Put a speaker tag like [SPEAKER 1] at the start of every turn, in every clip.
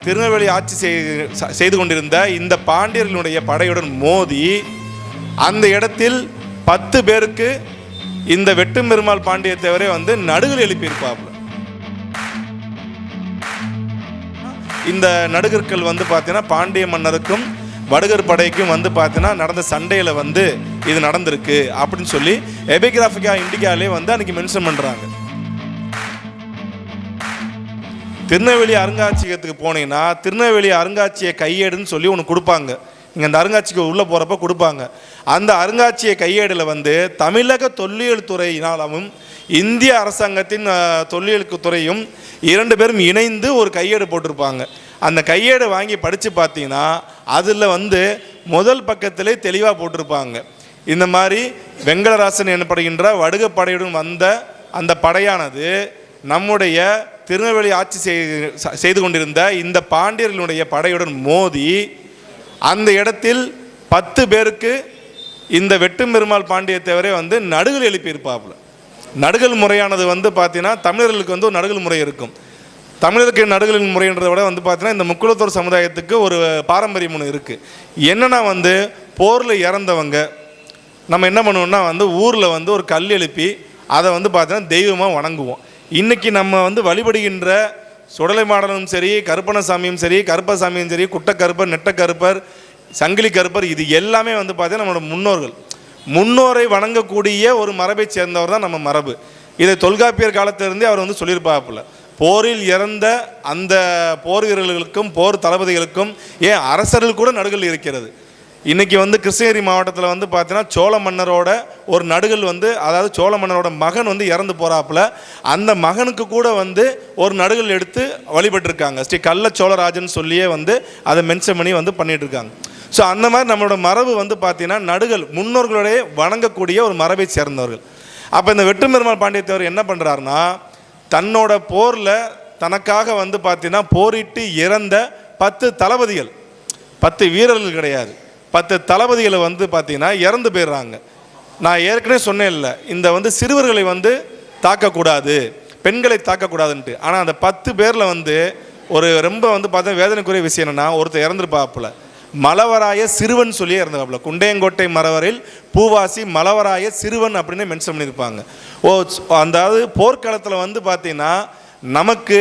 [SPEAKER 1] திருநெல்வேலி ஆட்சி செய்து கொண்டிருந்த இந்த பாண்டியர்களுடைய படையுடன் மோதி அந்த இடத்தில் பத்து பேருக்கு இந்த வெட்டும் பெருமாள் பாண்டிய தேவரே வந்து நடுகள் எழுப்பியிருப்பாப்ல இந்த நடுகர்கள் வந்து பார்த்தீங்கன்னா பாண்டிய மன்னருக்கும் வடுகர் படைக்கும் வந்து பார்த்தீங்கன்னா நடந்த சண்டையில் வந்து இது நடந்திருக்கு அப்படின்னு சொல்லி எபிகிராஃபிக்கா இண்டிகாலே வந்து அன்றைக்கி மென்ஷன் பண்ணுறாங்க திருநெல்வேலி அருங்காட்சியகத்துக்கு போனீங்கன்னா திருநெல்வேலி அருங்காட்சியக கையேடுன்னு சொல்லி ஒன்று கொடுப்பாங்க. நீங்கள் அந்த அருங்காட்சியகம் உள்ளே போகிறப்ப கொடுப்பாங்க. அந்த அருங்காட்சியக கையேடில் வந்து தமிழக தொல்லியல் துறையினாலும் இந்திய அரசாங்கத்தின் தொல்லியலுக்கு தொல்லியல் துறையும் இரண்டு பேரும் இணைந்து ஒரு கையேடு போட்டிருப்பாங்க. அந்த கையேடு வாங்கி படித்து பார்த்தீங்கன்னா அதில் வந்து முதல் பக்கத்திலே தெளிவாக போட்டிருப்பாங்க. இந்த மாதிரி வெங்கடராசன் எனப்படுகின்ற வடுக படையுடன் வந்த அந்த படையானது நம்முடைய திருநெல்வேலி ஆட்சி செய்- செய்து கொண்டிருந்த இந்த பாண்டியர்களுடைய படையுடன் மோதி அந்த இடத்தில் பத்து பேருக்கு இந்த வெட்டும் பெருமாள் பாண்டிய தேவரே வந்து நடுகள் எழுப்பியிருப்பாப்புல. நடுகள் முறையானது வந்து பார்த்தீங்கன்னா தமிழர்களுக்கு வந்து ஒரு நடுகள் முறை இருக்கும். தமிழருக்கு நடுகளின் முறைன்றதை விட வந்து பார்த்தீங்கன்னா இந்த முக்குளத்தூர் சமுதாயத்துக்கு ஒரு பாரம்பரியம் ஒன்று இருக்குது என்னென்னா வந்து போரில் இறந்தவங்க நம்ம என்ன பண்ணுவோம்னா வந்து ஊரில் வந்து ஒரு கல் எழுப்பி அதை வந்து பார்த்தீங்கன்னா தெய்வமாக வணங்குவோம். இன்றைக்கி நம்ம வந்து வழிபடுகின்ற சுடலை மாடலும் சரி கருப்பணசாமியும் சரி கருப்பசாமியும் சரி குட்டக்கருப்பர் நெட்டக்கருப்பர் சங்கிலி கருப்பர் இது எல்லாமே வந்து பார்த்தீங்கன்னா நம்மளோட முன்னோர்கள். முன்னோரை வணங்கக்கூடிய ஒரு மரபை சேர்ந்தவர் தான் நம்ம மரபு. இதை தொல்காப்பியர் காலத்திலிருந்தே அவர் வந்து சொல்லியிருப்பாப்புல போரில் இறந்த அந்த போர் வீரர்களுக்கும் போர் தளபதிகளுக்கும் ஏன் அரசர்கள் கூட நடுகள் இருக்கிறது. இன்றைக்கி வந்து கிருஷ்ணகிரி மாவட்டத்தில் வந்து பார்த்தீங்கன்னா சோழ மன்னரோட ஒரு நடுகள் வந்து அதாவது சோழ மன்னரோட மகன் வந்து இறந்து போகிறாப்புல அந்த மகனுக்கு கூட வந்து ஒரு நடுகள் எடுத்து வழிபட்டிருக்காங்க. ஸ்ரீ கள்ள சோழராஜன் சொல்லியே வந்து அதை மென்ஷன் பண்ணி வந்து பண்ணிகிட்ருக்காங்க ஸோ அந்த மாதிரி நம்மளோட மரபு வந்து பார்த்தீங்கன்னா நடுகள் முன்னோர்களுடைய வணங்கக்கூடிய ஒரு மரபை சேர்ந்தவர்கள். அப்போ இந்த வெட்டுப்பெருமாள் பாண்டியத்தேவர் என்ன பண்ணுறாருன்னா தன்னோட போரில் தனக்காக வந்து பார்த்தீங்கன்னா போரிட்டு இறந்த பத்து தளபதிகள். பத்து வீரர்கள் கிடையாது. பத்து தளபதிகளை வந்து பார்த்தீங்கன்னா இறந்து போயிடுறாங்க. நான் ஏற்கனவே சொன்னேன் இல்லை இந்த வந்து சிறுவர்களை வந்து தாக்கக்கூடாது பெண்களை தாக்கக்கூடாதுன்ட்டு. ஆனால் அந்த பத்து பேரில் வந்து ஒரு ரொம்ப வந்து பார்த்தா வேதனைக்குரிய விஷயம் என்னென்னா ஒருத்தர் இறந்துருப்பாப்புல. மலவராய சிறுவன் சொல்லி இறந்துருப்பாப்புல குண்டையங்கோட்டை மரவரில் பூவாசி மலவராய சிறுவன் அப்படின்னு மென்ஷன் பண்ணியிருப்பாங்க. ஓ அதாவது போர்க்களத்தில் வந்து பார்த்தீங்கன்னா நமக்கு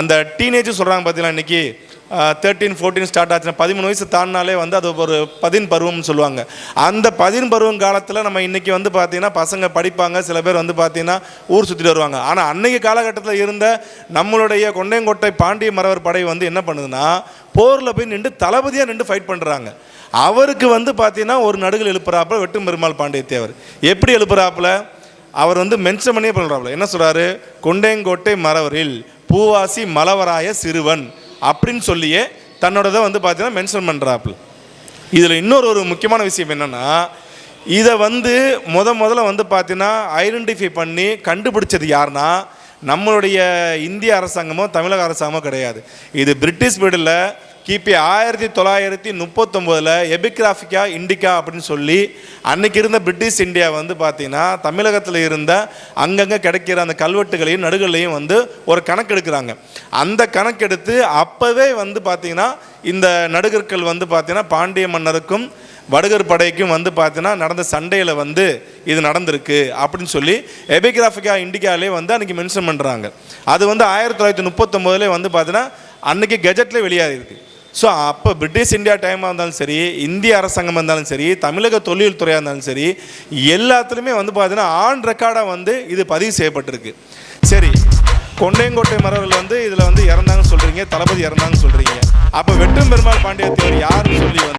[SPEAKER 1] அந்த டீனேஜ் சொல்கிறாங்க பார்த்தீங்களா இன்றைக்கி தேர்ட்டீன் ஃபோர்டீன் ஸ்டார்ட் ஆச்சுன்னா பதிமூணு வயசு தாண்டினாலே வந்து அது ஒரு பதின் பருவம்னு சொல்லுவாங்க. அந்த பதின் பருவம் காலத்தில் நம்ம இன்றைக்கி வந்து பார்த்தீங்கன்னா பசங்க படிப்பாங்க. சில பேர் வந்து பார்த்திங்கன்னா ஊர் சுற்றிட்டு வருவாங்க. ஆனால் அன்றைக்கி காலகட்டத்தில் இருந்த நம்மளுடைய கொண்டையங்கோட்டை பாண்டிய மரவர் படை வந்து என்ன பண்ணுதுன்னா போரில் போய் நின்று தளபதியாக நின்று ஃபைட் பண்ணுறாங்க அவருக்கு வந்து பார்த்தீங்கன்னா ஒரு நடுகள் எழுப்புறாப்புல வெட்டும் பெருமாள் பாண்டியத்தேவர். எப்படி எழுப்புறாப்புல? அவர் வந்து மென்ஷன் பண்ணியே பண்ணுறாப்புல என்ன சொல்கிறாரு கொண்டையங்கோட்டை மரவரில் பூவாசி மலவராய சிறுவன். அப்படின்னு சொல்லியே தன்னோடதை வந்து பார்த்தீங்கன்னா மென்ஷன் பண்ணுறாப்புல இதில் இன்னொரு ஒரு முக்கியமான விஷயம் என்னென்னா இதை வந்து முத முதல்ல வந்து பார்த்தீங்கன்னா ஐடென்டிஃபை பண்ணி கண்டுபிடிச்சது யாருன்னா நம்மளுடைய இந்திய அரசாங்கமோ தமிழக அரசாங்கமோ கிடையாது. இது பிரிட்டிஷ் பீடில் கிபி ஆயிரத்தி தொள்ளாயிரத்தி முப்பத்தொம்போதில் எபிகிராஃபிக்கா இண்டிகா அப்படின்னு சொல்லி அன்னைக்கு இருந்த பிரிட்டிஷ் இந்தியா வந்து பார்த்திங்கன்னா தமிழகத்தில் இருந்த அங்கங்கே கிடைக்கிற அந்த கல்வெட்டுகளையும் நடுகளையும் வந்து ஒரு கணக்கு எடுக்கிறாங்க அந்த கணக்கெடுத்து அப்போவே வந்து பார்த்திங்கன்னா இந்த நடுகர்கள் வந்து பார்த்தீங்கன்னா பாண்டிய மன்னருக்கும் வடுகர் படைக்கும் வந்து பார்த்தீங்கன்னா நடந்த சண்டையில் வந்து இது நடந்திருக்கு அப்படின்னு சொல்லி எபிகிராஃபிக்கா இண்டிகாலே வந்து அன்றைக்கி மென்ஷன் பண்ணுறாங்க அது வந்து ஆயிரத்தி தொள்ளாயிரத்தி முப்பத்தொம்போதுலேயே வந்து பார்த்தீங்கன்னா அன்றைக்கி கெஜெட்டில் வெளியாகிருக்கு ஸோ அப்போ பிரிட்டிஷ் இந்தியா டைமாக இருந்தாலும் சரி இந்திய அரசாங்கம் இருந்தாலும் சரி தமிழக தொழில் துறையாக இருந்தாலும் சரி எல்லாத்துலேயுமே வந்து பார்த்தீங்கன்னா ஆன் ரெக்கார்டாக வந்து இது பதிவு செய்யப்பட்டிருக்கு. சரி கொண்டையங்கோட்டை மரவர்கள் வந்து இதில் வந்து இறந்தாங்கன்னு சொல்கிறீங்க தளபதி இறந்தாங்கன்னு சொல்கிறீங்க அப்போ வெற்றும் பெருமாள் பாண்டியத்தேவர் யாருன்னு சொல்லி வந்து